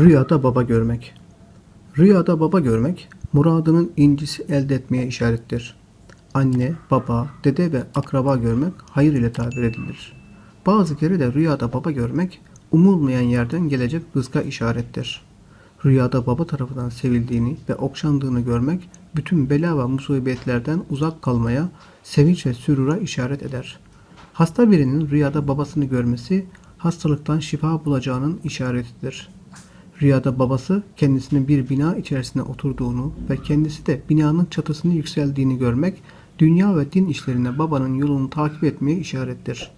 Rüyada baba görmek. Rüyada baba görmek, muradının incisi elde etmeye işarettir. Anne, baba, dede ve akraba görmek hayır ile tabir edilir. Bazı kere de rüyada baba görmek, umulmayan yerden gelecek rızka işarettir. Rüyada baba tarafından sevildiğini ve okşandığını görmek, bütün bela ve musibetlerden uzak kalmaya, sevinç ve sürura işaret eder. Hasta birinin rüyada babasını görmesi, hastalıktan şifa bulacağının işaretidir. Rüyada babası kendisinin bir bina içerisinde oturduğunu ve kendisi de binanın çatısını yükseldiğini görmek, dünya ve din işlerine babanın yolunu takip etmeye işarettir.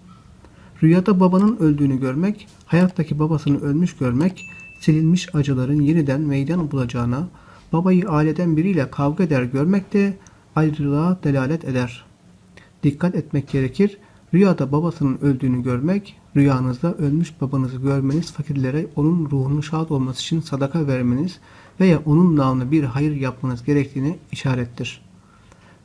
Rüyada babanın öldüğünü görmek, hayattaki babasını ölmüş görmek, silinmiş acıların yeniden meydan bulacağına, babayı aileden biriyle kavga eder görmek de ayrılığa delalet eder. Dikkat etmek gerekir, rüyada babasının öldüğünü görmek, rüyanızda ölmüş babanızı görmeniz fakirlere onun ruhunun şad olması için sadaka vermeniz veya onun namına bir hayır yapmanız gerektiğini işarettir.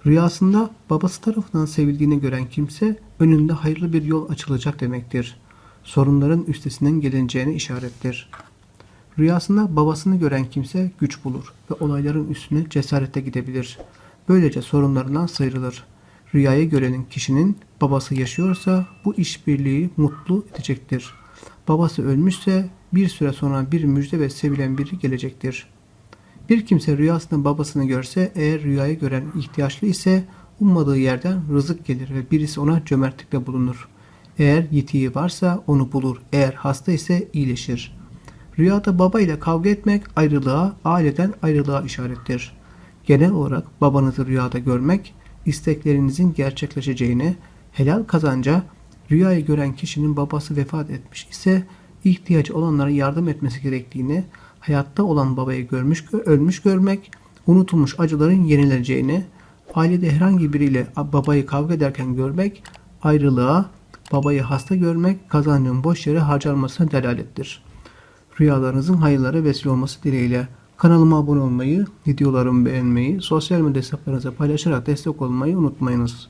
Rüyasında babası tarafından sevildiğini gören kimse önünde hayırlı bir yol açılacak demektir. Sorunların üstesinden gelineceğine işarettir. Rüyasında babasını gören kimse güç bulur ve olayların üstüne cesarete gidebilir. Böylece sorunlarından sıyrılır. Rüyayı görenin kişinin babası yaşıyorsa bu işbirliği mutlu edecektir. Babası ölmüşse bir süre sonra bir müjde ve sevilen biri gelecektir. Bir kimse rüyasında babasını görse eğer rüyayı gören ihtiyaçlı ise ummadığı yerden rızık gelir ve birisi ona cömertlikte bulunur. Eğer yitiği varsa onu bulur. Eğer hasta ise iyileşir. Rüyada baba ile kavga etmek ayrılığa, aileden ayrılığa işarettir. Genel olarak babanızı rüyada görmek, isteklerinizin gerçekleşeceğine, helal kazanca rüyayı gören kişinin babası vefat etmiş ise ihtiyacı olanlara yardım etmesi gerektiğini, hayatta olan babayı görmüş, ölmüş görmek, unutulmuş acıların yenileceğini, ailede herhangi biriyle babayı kavga ederken görmek, ayrılığa, babayı hasta görmek, kazancın boş yere harcanmasına delalettir. Rüyalarınızın hayırlara vesile olması dileğiyle kanalıma abone olmayı, videolarımı beğenmeyi, sosyal medya hesaplarınıza paylaşarak destek olmayı unutmayınız.